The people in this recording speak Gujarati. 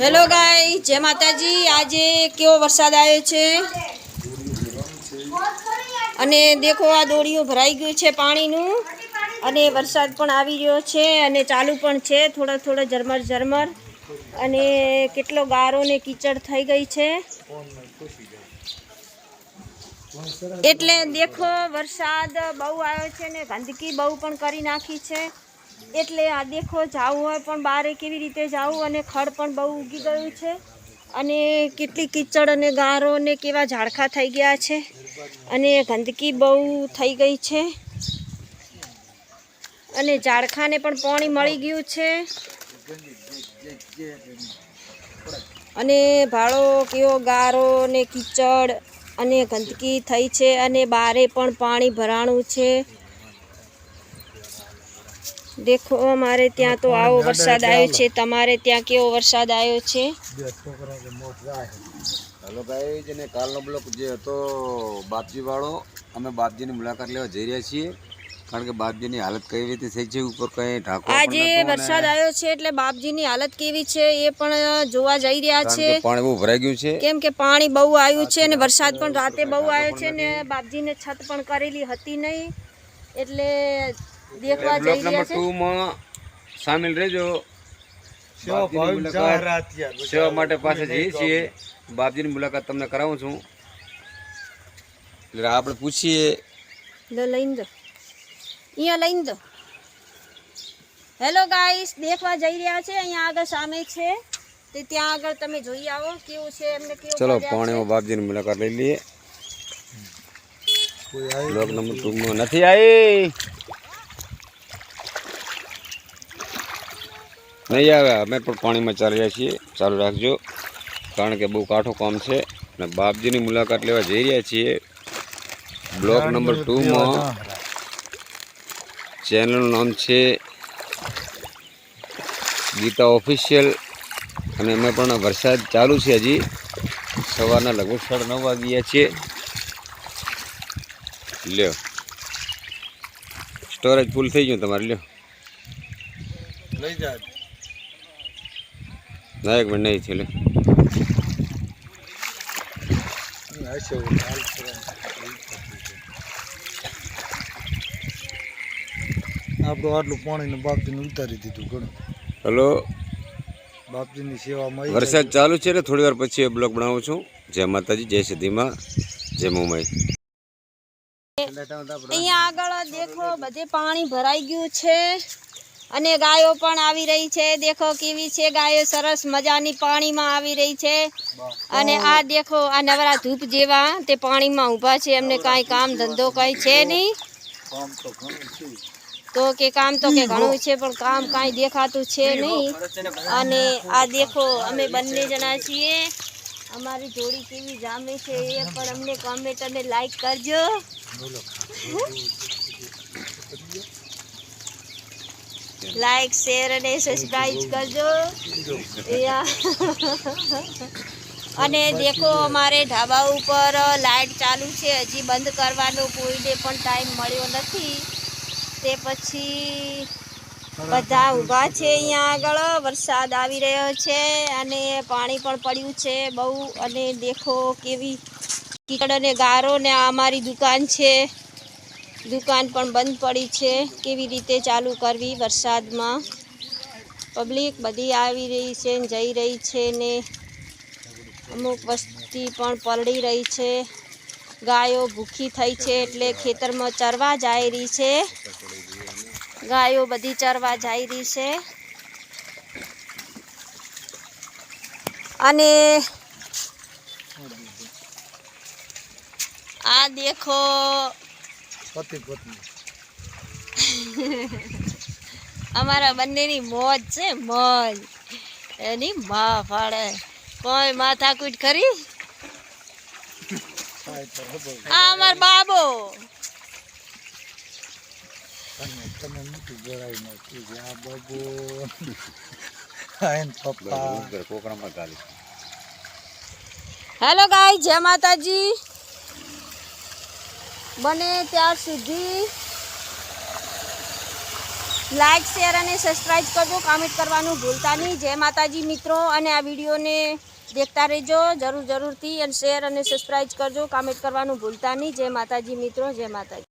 હેલો ગાય જય માતાજી. આજે કેવો વરસાદ આવ્યો છે? અને દેખો, આ દોરીઓ ભરાઈ ગયું છે પાણીનું. અને વરસાદ પણ આવી રહ્યો છે અને ચાલુ પણ છે. થોડા થોડા ઝરમર ઝરમર. અને કેટલો ગારો ને કીચડ થઈ ગઈ છે. એટલે દેખો, વરસાદ બહુ આવ્યો છે ને ગંદકી બહુ પણ કરી નાખી છે. એટલે આ દેખો, જાવું હોય પણ બારે કેવી રીતે જાવું અને ખડ પણ બહુ ઉગી ગયું છે. અને કેટલી કીચડ અને ગારો ને કેવા ઝાડખા થઈ ગયા છે. અને ગંદકી બહુ થઈ ગઈ છે. અને ઝાડખાને પણ પાણી મળી ગયું છે. અને ભાડો કેવો ગારો ને કીચડ અને ગંદકી થઈ છે અને બારે પણ પાણી ભરાણું છે. દેખો અમારે ત્યાં તો આવો વરસાદ આવ્યો છે તમારે ત્યાં કેવો વરસાદ આવ્યો છે? હલો ભાઈ જેને કાલનો બ્લોક જે હતો બાપજીવાળો અમે બાપજીની મુલાકાત લેવા જઈ રહ્યા છીએ. કારણ કે બાપજીની હાલત કેવી રીતે થઈ છે ઉપર કઈ ઢાંકો આજે વરસાદ આવ્યો છે એટલે બાપજીની હાલત કેવી છે એ પણ જોવા જઈ રહ્યા છે. પાણી બહુ ભરાઈ ગયું છે. કેમ કે પાણી બહુ આવ્યું છે અને વરસાદ પણ રાતે બહુ આવ્યો છે ને બાપજીને છત પણ કરેલી હતી નહીં. એટલે દેખવા જઈ બ્લોક નંબર રહ્યા છે. ટુ માં સામેલ રહેજો. સેવા માટે પાસે જઈએ છીએ. બાપજીની મુલાકાત તમને કરાવું છું. એટલે આપણે પૂછીએ. લો લઈને દો. અહીંયા લઈને દો. હેલો ગાઈસ દેખવા જઈ રહ્યા છે. અહીંયા આગળ સામે છે. તે ત્યાં આગળ તમે જોઈ આવો કેવું છે એમને કેવું ચલો. પાણીમાં બાપજીની મુલાકાત લઈ લઈએ. બ્લોક નંબર ટુ માં નથી આવી. નહીં આવે અમે પણ પાણીમાં ચાલી રહ્યા છીએ. ચાલુ રાખજો. કારણ કે બહુ કાઠું કામ છે. અને બાપજીની મુલાકાત લેવા જઈ રહ્યા છીએ. Block number ટુમાં. ચેનલનું નામ છે ગીતા ઓફિશિયલ. અને એમાં પણ વરસાદ ચાલુ છે હજી. સવારના લગભગ સાડા નવ વાગ્યા છે. લ્યો. સ્ટોરેજ ફૂલ થઈ ગયું તમારે લ્યો. લઈ જા ના એક મિનિટ નહીં છે આપણું આટલું પાણીને બાપજીને ઉતારી દીધું ઘણું. હલો? બાપજીની સેવામાં વરસાદ ચાલુ છે એટલે થોડી વાર પછી એ બ્લોગ બનાવું છું. જય માતાજી જય સિદ્ધિમાં જય મુંબઈ. અહીંયા આગળ દેખો બધે પાણી ભરાઈ ગયું છે. અને ગાયો પણ આવી રહી છે. દેખો કેવી છે ગાયો સરસ મજાની પાણીમાં આવી રહી છે. અને આ દેખો આ નવરા ધૂપ જેવા તે પાણીમાં ઊભા છે. એમને કાંઈ કામ ધંધો કાંઈ છે નહીં. તો તો કે કામ તો કે ઘણું છે પણ કામ કાંઈ દેખાતું છે નહીં. અને આ દેખો અમે બંને જણા છીએ. અમારી જોડી કેવી જામે છે એ પણ અમને કોમેન્ટ અને લાઈક કરજો. લાઈક શેર અને સબસ્ક્રાઈબ કરજો. અને દેખો અમારે ઢાબા ઉપર લાઈટ ચાલુ છે. હજી બંધ કરવાનો કોઈને પણ ટાઈમ મળ્યો નથી. તે પછી બધા ઊભા છે અહીંયા આગળ. વરસાદ આવી રહ્યો છે અને પાણી પણ પડ્યું છે બહુ. અને દેખો કેવી કીકડ અને ગારો ને આ અમારી દુકાન છે. દુકાન પણ બંધ પડી છે. કેવી રીતે ચાલુ કરવી વરસાદમાં? પબ્લિક બધી આવી રહી છે, જઈ રહી છે ને અમુક વસ્તી પણ પલળી રહી છે. ગાયો ભૂખી થઈ છે એટલે ખેતરમાં ચરવા જાય રહી છે. ગાયો બધી ચરવા જઈ રહી છે. અને આ દેખો પતિ પત્ની. અમારા બંનેની મોજ છે મોજ. એની માં ફાડે કોઈ માથાકૂટ કરી આ અમાર બાબો. તમે તમે મીઠું જણાવી નાખ્યું છે આ બાબો. પપ્પા. હેલો ગાય જય માતાજી. બને ત્યાર સુધી લાઇક શેર અને સબસ્ક્રાઈબ કરજો. કમેન્ટ કરવાનું ભૂલતા નહીં. જય માતાજી મિત્રો. અને આ વિડીયોને દેખતા રહેજો. જરૂર જરૂરથી અને શેર અને સબસ્ક્રાઈબ કરજો. કમેન્ટ કરવાનું ભૂલતા નહીં. જય માતાજી મિત્રો. જય માતાજી.